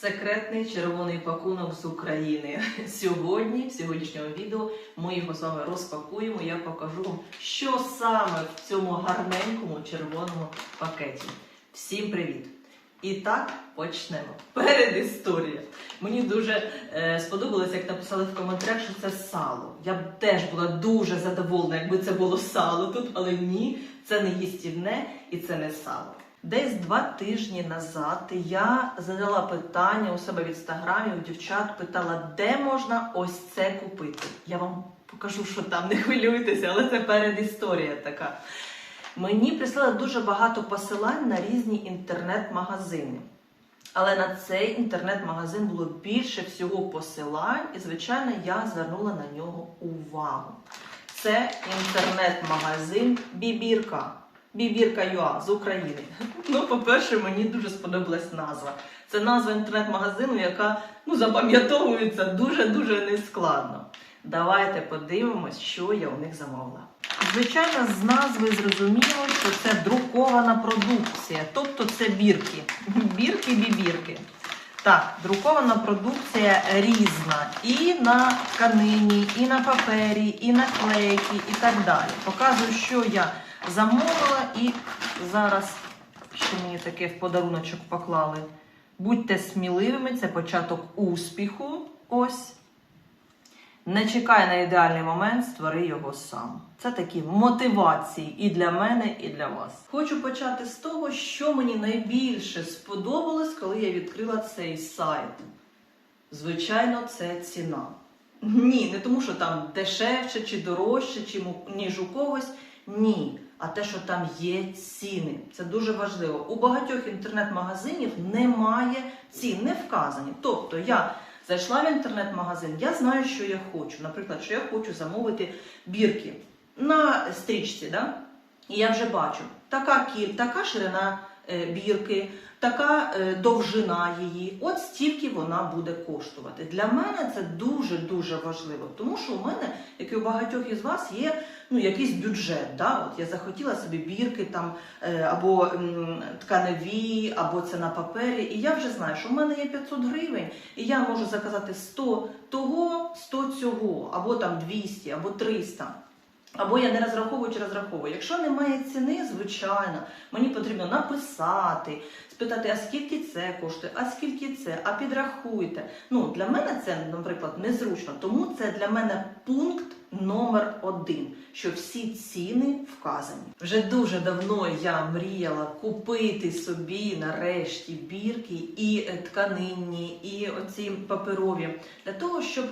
Секретний червоний пакунок з України. Сьогодні, в сьогоднішньому відео, ми його з вами розпакуємо. Я покажу вам, що саме в цьому гарненькому червоному пакеті. Всім привіт! І так почнемо. Передісторія. Мені дуже е, сподобалося, як написали в коментарях, що це сало. Я б теж була дуже задоволена, якби це було сало тут, але ні, це не їстівне і це не сало. Десь два тижні назад я задала питання у себе в інстаграмі, у дівчат питала, де можна ось це купити. Я вам покажу, що там, не хвилюйтеся, але це передісторія така. Мені прислали дуже багато посилань на різні інтернет-магазини. Але на цей інтернет-магазин було більше всього посилань, і, звичайно, я звернула на нього увагу. Це інтернет-магазин Бібірка. Бібірка ЮА з України. Ну, по-перше, мені дуже сподобалась назва. Це назва інтернет-магазину, яка ну, запам'ятовується дуже-дуже нескладно. Давайте подивимось, що я у них замовила. Звичайно, з назви зрозуміло, що це друкована продукція, тобто це бірки. Бірки-бібірки. Так, друкована продукція різна і на тканині, і на папері, і на клейки, і так далі. Показую, що я замовила, і зараз що мені таке в подаруночок поклали. Будьте сміливими, це початок успіху. Ось. Не чекай на ідеальний момент, створи його сам. Це такі мотивації і для мене, і для вас. Хочу почати з того, що мені найбільше сподобалось, коли я відкрила цей сайт. Звичайно, це ціна. Ні, не тому, що там дешевше чи дорожче, ніж у когось. Ні. А те, що там є ціни. Це дуже важливо. У багатьох інтернет-магазинів немає цін, не вказані. Тобто я зайшла в інтернет-магазин, я знаю, що я хочу. Наприклад, що я хочу замовити бірки на стрічці, да? і я вже бачу, така кіль, така ширина бірки, така е, довжина її, от стільки вона буде коштувати. Для мене це дуже-дуже важливо, тому що у мене, як і у багатьох із вас, є ну, якийсь бюджет. Да? От я захотіла собі бірки там, е, або тканеві, або це на папері, і я вже знаю, що в мене є 500 гривень, і я можу заказати 100 того, 100 цього, або там 200, або 300. Або я не розраховую чи розраховую. Якщо немає ціни, звичайно, мені потрібно написати, спитати, а скільки це коштує, а скільки це, а підрахуйте. Ну, для мене це, наприклад, незручно. Тому це для мене пункт номер один, що всі ціни вказані. Вже дуже давно я мріяла купити собі нарешті бірки і тканинні, і оці паперові, для того, щоб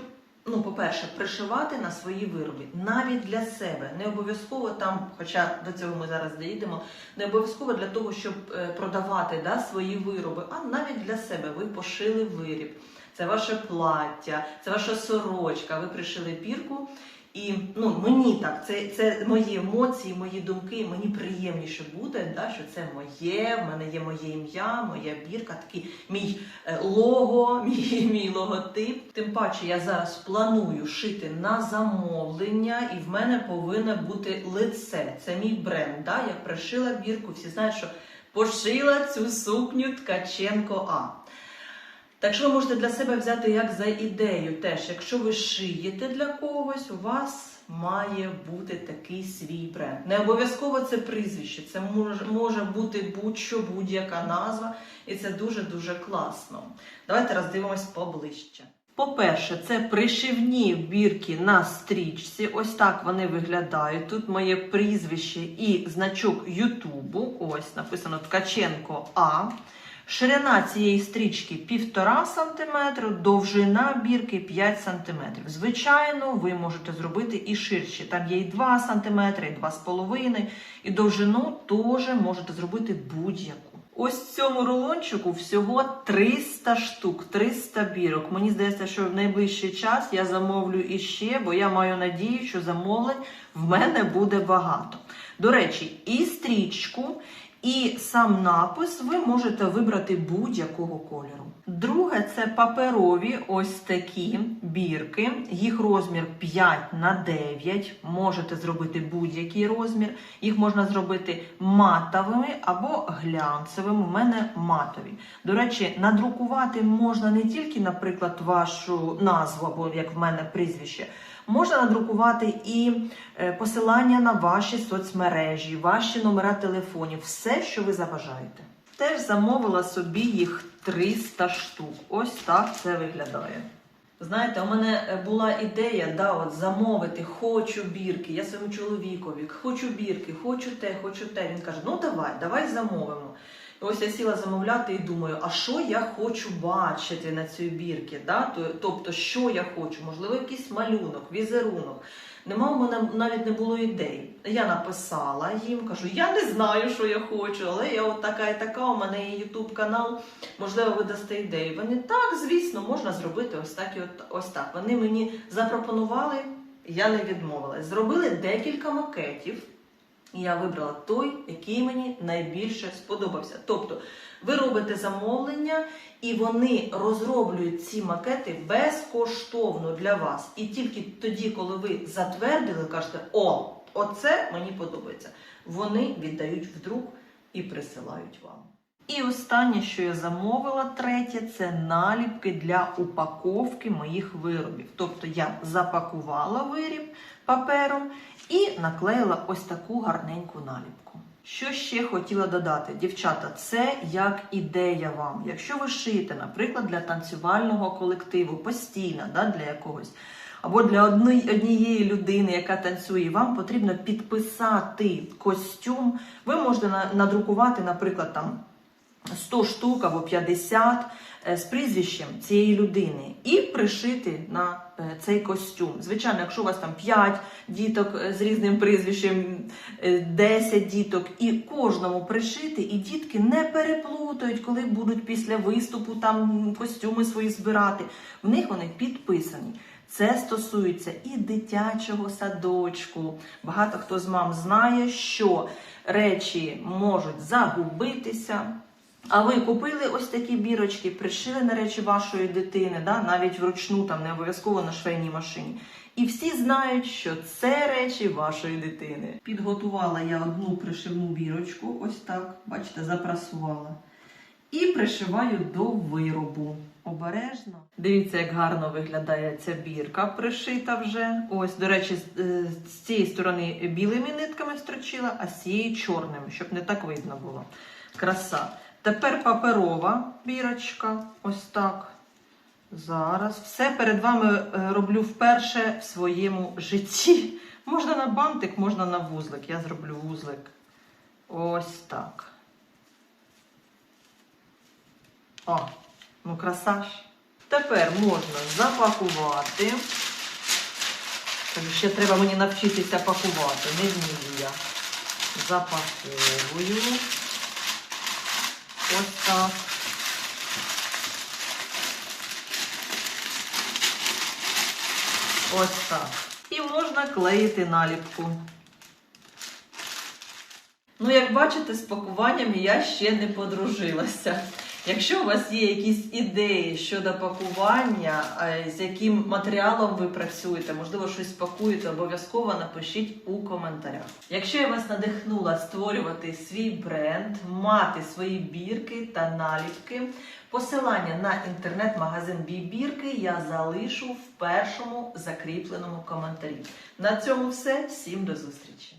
ну, по-перше, пришивати на свої вироби, навіть для себе. Не обов'язково там, хоча до цього ми зараз доїдемо, не обов'язково для того, щоб е, продавати да, свої вироби, а навіть для себе. Ви пошили виріб. Це ваше плаття, це ваша сорочка. Ви пришили пірку. І ну, мені так, це, це мої емоції, мої думки. Мені приємніше буде, да, що це моє, в мене є моє ім'я, моя бірка, такий мій е, лого, мій, мій логотип. Тим паче я зараз планую шити на замовлення, і в мене повинне бути лице. Це мій бренд. Да? Я пришила бірку, всі знають, що пошила цю сукню Ткаченко А. Так що ви можете для себе взяти як за ідею теж, якщо ви шиєте для когось, у вас має бути такий свій бренд. Не обов'язково це прізвище, це може, може бути будь-що, будь-яка назва, і це дуже-дуже класно. Давайте роздивимось поближче. По-перше, це пришивні бірки на стрічці. Ось так вони виглядають. Тут моє прізвище і значок Ютубу. Ось написано Ткаченко А. Ширина цієї стрічки 1,5 см, довжина бірки 5 см. Звичайно, ви можете зробити і ширше. Там є і 2 см, і 2,5 і довжину теж можете зробити будь-яку. Ось цьому рулончику всього 300 штук, 300 бірок. Мені здається, що в найближчий час я замовлю іще, бо я маю надію, що замовлень в мене буде багато. До речі, і стрічку, І сам напис ви можете вибрати будь-якого кольору. Друге це паперові ось такі бірки. Їх розмір 5 на 9. Можете зробити будь-який розмір. Їх можна зробити матовими або глянцевими. У мене матові. До речі, надрукувати можна не тільки, наприклад, вашу назву, або як в мене прізвище. Можна надрукувати і е, посилання на ваші соцмережі, ваші номера телефонів, все, що ви забажаєте. Теж замовила собі їх 300 штук. Ось так це виглядає. Знаєте, у мене е, була ідея да, от замовити, хочу бірки, я своєму чоловікові, хочу бірки, хочу те, хочу те. Він каже: ну давай, давай замовимо. Ось я сіла замовляти і думаю, а що я хочу бачити на цій бірці? Да? Тобто, що я хочу? Можливо, якийсь малюнок, візерунок. Нема у мене навіть не було ідей. Я написала їм, кажу, я не знаю, що я хочу, але я от така і така, у мене є Ютуб канал, можливо, ви дасте ідеї. Вони так, звісно, можна зробити ось так і от, ось так. Вони мені запропонували, я не відмовилась. Зробили декілька макетів. Я вибрала той, який мені найбільше сподобався. Тобто, ви робите замовлення, і вони розроблюють ці макети безкоштовно для вас. І тільки тоді, коли ви затвердили, кажете, о, оце мені подобається. Вони віддають в друк і присилають вам. І останнє, що я замовила, третє, це наліпки для упаковки моїх виробів. Тобто я запакувала виріб папером і наклеїла ось таку гарненьку наліпку. Що ще хотіла додати, дівчата, це як ідея вам. Якщо ви шиєте, наприклад, для танцювального колективу постійно, да, для якогось, або для однієї людини, яка танцює, вам потрібно підписати костюм, ви можете надрукувати, наприклад, там 100 штук або 50 е, з прізвищем цієї людини і пришити на е, цей костюм. Звичайно, якщо у вас там 5 діток е, з різним прізвищем, е, 10 діток, і кожному пришити, і дітки не переплутають, коли будуть після виступу там костюми свої збирати. В них вони підписані. Це стосується і дитячого садочку. Багато хто з мам знає, що речі можуть загубитися. А ви купили ось такі бірочки, пришили на речі вашої дитини, да? навіть вручну, там не обов'язково на швейній машині. І всі знають, що це речі вашої дитини. Підготувала я одну пришивну бірочку, ось так, бачите, запрасувала. І пришиваю до виробу. Обережно. Дивіться, як гарно виглядає ця бірка пришита вже. Ось, до речі, з, е, цієї сторони білими нитками строчила, а з цієї чорними, щоб не так видно було. Краса. Тепер паперова бірочка. Ось так. Зараз. Все перед вами е, роблю вперше в своєму житті. Можна на бантик, можна на вузлик. Я зроблю вузлик. Ось так. О, ну краса ж. Тепер можна запакувати. Кажу, ще треба мені навчитися пакувати. Не вмію я. Запаковую. Ось так. Ось так. І можна клеїти наліпку. Ну, як бачите, з пакуванням я ще не подружилася. Якщо у вас є якісь ідеї щодо пакування, е, з яким матеріалом ви працюєте, можливо, щось пакуєте, обов'язково напишіть у коментарях. Якщо я вас надихнула створювати свій бренд, мати свої бірки та наліпки, посилання на інтернет-магазин Бібірки я залишу в першому закріпленому коментарі. На цьому все. Всім до зустрічі!